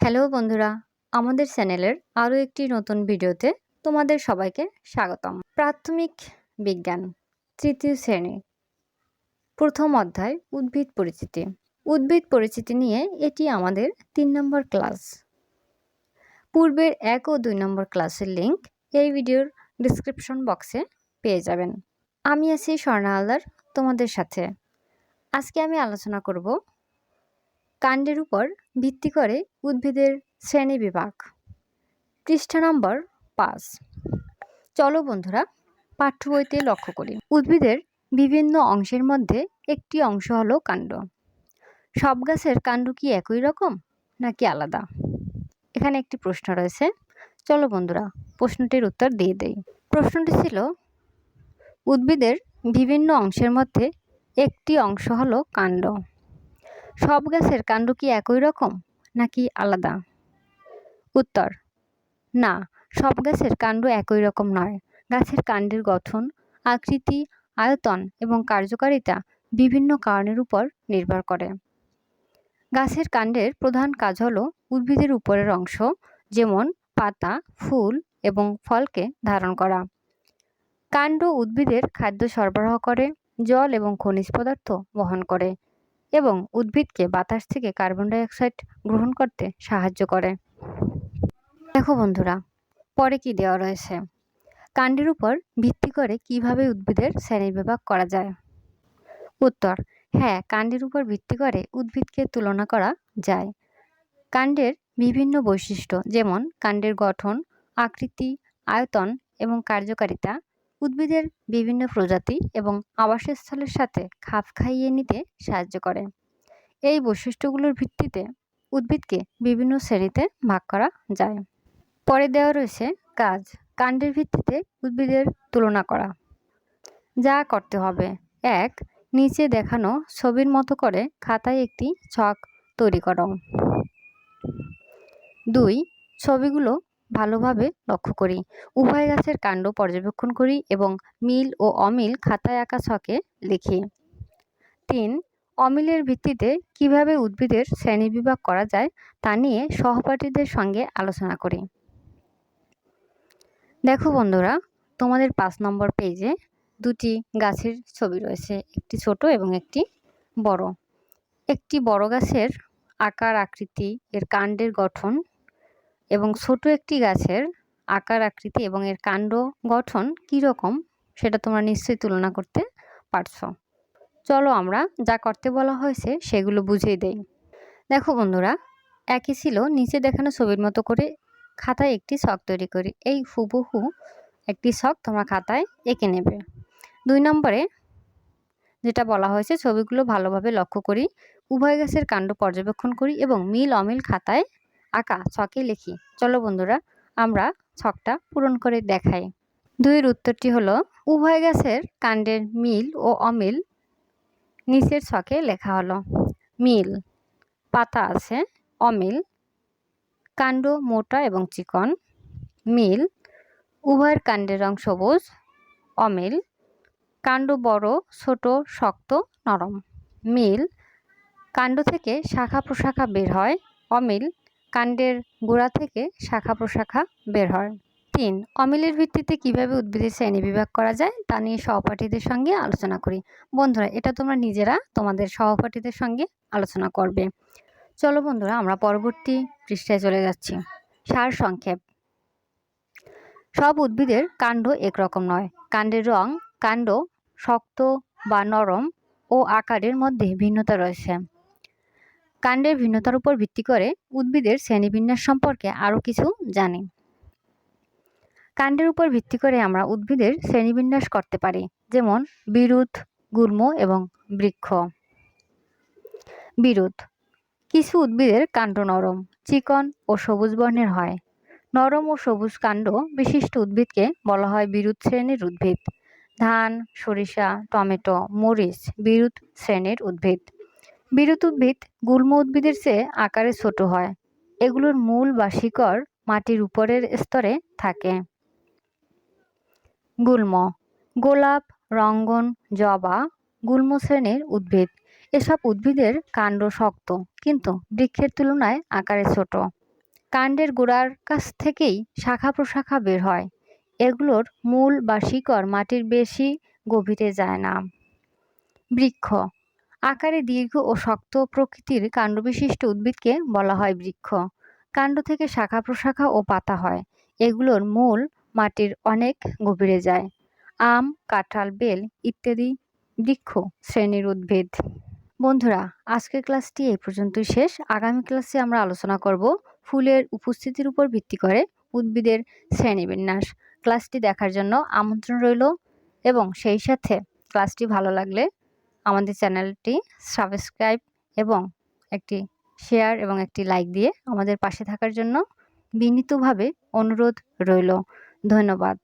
Hello বন্ধুরা, আমাদের চ্যানেলের আরও একটি নতুন ভিডিওতে তোমাদের সবাইকে স্বাগতম। প্রাথমিক বিজ্ঞান, তৃতীয় শ্রেণি, প্রথম অধ্যায়, উদ্ভিদ পরিচিতি। উদ্ভিদ পরিচিতি নিয়ে এটি আমাদের তিন নম্বর ক্লাস। পূর্বের এক ও দুই নম্বর ক্লাসের লিংক এই ভিডিওর ডিসক্রিপশন বক্সে পেয়ে যাবেন। আমি আছি স্বর্ণা হালদার তোমাদের সাথে। আজকে আমি আলোচনা করব কাণ্ডের উপর ভিত্তি করে উদ্ভিদের শ্রেণি বিভাগ। পৃষ্ঠা নম্বর পাঁচ। চলো বন্ধুরা, পাঠ্য বইতে লক্ষ্য করি। উদ্ভিদের বিভিন্ন অংশের মধ্যে একটি অংশ হলো কাণ্ড। সব গাছের কাণ্ড কি একই রকম, নাকি আলাদা? এখানে একটি প্রশ্ন রয়েছে। চলো বন্ধুরা, প্রশ্নটির উত্তর দিয়ে দেই। প্রশ্নটি ছিল, উদ্ভিদের বিভিন্ন অংশের মধ্যে একটি অংশ হলো কাণ্ড। সব গাছের কাণ্ড কি একই রকম, নাকি আলাদা? উত্তর, না, সব গাছের কাণ্ড একই রকম নয়। গাছের কাণ্ডের গঠন, আকৃতি, আয়তন এবং কার্যকারিতা বিভিন্ন কারণের উপর নির্ভর করে। গাছের কাণ্ডের প্রধান কাজ হল উদ্ভিদের উপরের অংশ, যেমন পাতা, ফুল এবং ফলকে ধারণ করা। কাণ্ড উদ্ভিদের খাদ্য সরবরাহ করে, জল এবং খনিজ পদার্থ বহন করে। এবং উদ্ভিদকে বাতাস থেকে কার্বন ডাইঅক্সাইড গ্রহণ করতে সাহায্য করে। দেখো বন্ধুরা, পরে কি দেওয়া রয়েছে? কাণ্ডের উপর ভিত্তি করে কীভাবে উদ্ভিদের শ্রেণীবিভাগ করা যায়? উত্তর হ্যাঁ কাণ্ডের উপর ভিত্তি করে উদ্ভিদকে তুলনা করা যায়। কাণ্ডের বিভিন্ন বৈশিষ্ট্য যেমন, কাণ্ডের গঠন, আকৃতি, আয়তন এবং কার্যকারিতা উদ্ভিদের বিভিন্ন প্রজাতি এবং আবাসস্থলের সাথে খাপ খাইয়ে নিতে সাহায্য করে। এই বৈশিষ্ট্যগুলোর ভিত্তিতে উদ্ভিদকে বিভিন্ন শ্রেণীতে ভাগ করা যায়। পরে দেওয়া রয়েছে কাজ। কাণ্ডের ভিত্তিতে উদ্ভিদের তুলনা করা। যা করতে হবে। এক, নিচে দেখানো ছবির মতো করে খাতায় একটি ছক তৈরি করো। দুই, ছবিগুলো ভালোভাবে লক্ষ্য করি। উভয় গাছের কাণ্ড পর্যবেক্ষণ করি এবং মিল ও অমিল খাতায় আঁকা ছকে লিখি। তিন, অমিলের ভিত্তিতে কীভাবে উদ্ভিদের শ্রেণীবিভাগ করা যায় তা নিয়ে সহপাঠীদের সঙ্গে আলোচনা করি। দেখো বন্ধুরা, তোমাদের পাঁচ নম্বর পেজে দুটি গাছের ছবি রয়েছে, একটি ছোট এবং একটি বড়। একটি বড় গাছের আকার আকৃতি, এর কাণ্ডের গঠন এবং ছোট একটি গাছের আকার, আকৃতি এবং এর কাণ্ড গঠন কী রকম সেটা তোমরা নিশ্চয়ই তুলনা করতে পারছ। চলো আমরা যা করতে বলা হয়েছে সেগুলো বুঝিয়ে দেই। দেখো বন্ধুরা, একই ছিল নিচে দেখানো ছবির মতো করে খাতায় একটি শখ তৈরি করি। এই হুবহু একটি শখ তোমরা খাতায় এঁকে নেবে। দুই নম্বরে যেটা বলা হয়েছে, ছবিগুলো ভালোভাবে লক্ষ্য করি, উভয় গাছের কাণ্ড পর্যবেক্ষণ করি এবং মিল অমিল খাতায় আঁকা ছকে লিখি। চলো বন্ধুরা, আমরা ছকটা পূরণ করে দেখাই। দুইয়ের উত্তরটি হলো, উভয় গাছের কাণ্ডের মিল ও অমিল নিচের ছকে লেখা হলো, মিল, পাতা আছে, অমিল, কাণ্ড মোটা এবং চিকন, মিল, উভয়ের কাণ্ডের রং সবুজ, অমিল, কাণ্ড বড়, ছোট, শক্ত, নরম, মিল, কাণ্ড থেকে শাখা প্রশাখা বের হয়, অমিল কাণ্ডের গোড়া থেকে শাখা প্রশাখা বের হয়। তিন, অমিলের ভিত্তিতে কীভাবে উদ্ভিদের শ্রেণি বিভাগ করা যায় তা নিয়ে সহপাঠীদের সঙ্গে আলোচনা করি। বন্ধুরা, এটা তোমরা নিজেরা তোমাদের সহপাঠীদের সঙ্গে আলোচনা করবে। চলো বন্ধুরা, আমরা পরবর্তী পৃষ্ঠায় চলে যাচ্ছি। সার সংক্ষেপ। সব উদ্ভিদের কাণ্ড একরকম নয়। কাণ্ডের রং, কাণ্ড, শক্ত বা নরম ও আকারের মধ্যে ভিন্নতা রয়েছে। কাণ্ডের ভিন্নতার উপর ভিত্তি করে উদ্ভিদের শ্রেণীবিন্যাস সম্পর্কে আরও কিছু জানি। কাণ্ডের উপর ভিত্তি করে আমরা উদ্ভিদের শ্রেণীবিন্যাস করতে পারি, যেমন বিরুৎ, গুল্ম এবং বৃক্ষ। বিরুৎ, কিছু উদ্ভিদের কাণ্ড নরম, চিকন ও সবুজ বর্ণের হয়। নরম ও সবুজ কাণ্ড বিশিষ্ট উদ্ভিদকে বলা হয় বিরুৎ শ্রেণির উদ্ভিদ। ধান, সরিষা, টমেটো, মরিচ বিরুৎ শ্রেণির উদ্ভিদ। বিরুৎ উদ্ভিদ গুল্ম উদ্ভিদের চেয়ে আকারে ছোট হয়। এগুলোর মূল বা শিকড় মাটির উপরের স্তরে থাকে। গুল্ম, গোলাপ, রঙ্গন, জবা গুল্ম শ্রেণির উদ্ভিদ। এসব উদ্ভিদের কাণ্ড শক্ত, কিন্তু বৃক্ষের তুলনায় আকারে ছোট। কাণ্ডের গোড়ার কাছ থেকেই শাখা প্রশাখা বের হয়। এগুলোর মূল বা শিকড় মাটির বেশি গভীরে যায় না। বৃক্ষ আকারে দীর্ঘ ও শক্ত প্রকৃতির কাণ্ডবিশিষ্ট উদ্ভিদকে বলা হয় বৃক্ষ। কাণ্ড থেকে শাখা প্রশাখা ও পাতা হয়। এগুলোর মূল মাটির অনেক গভীরে যায়। আম, কাঁঠাল, বেল ইত্যাদি বৃক্ষ শ্রেণির উদ্ভিদ। বন্ধুরা, আজকের ক্লাসটি এই পর্যন্তই শেষ। আগামী ক্লাসে আমরা আলোচনা করব ফুলের উপস্থিতির উপর ভিত্তি করে উদ্ভিদের শ্রেণীবিন্যাস। ক্লাসটি দেখার জন্য আমন্ত্রণ রইল এবং সেই সাথে ক্লাসটি ভালো লাগলে আমাদের চ্যানেলটি সাবস্ক্রাইব এবং একটি শেয়ার এবং একটি লাইক দিয়ে আমাদের পাশে থাকার জন্য বিনীতভাবে অনুরোধ রইল। ধন্যবাদ।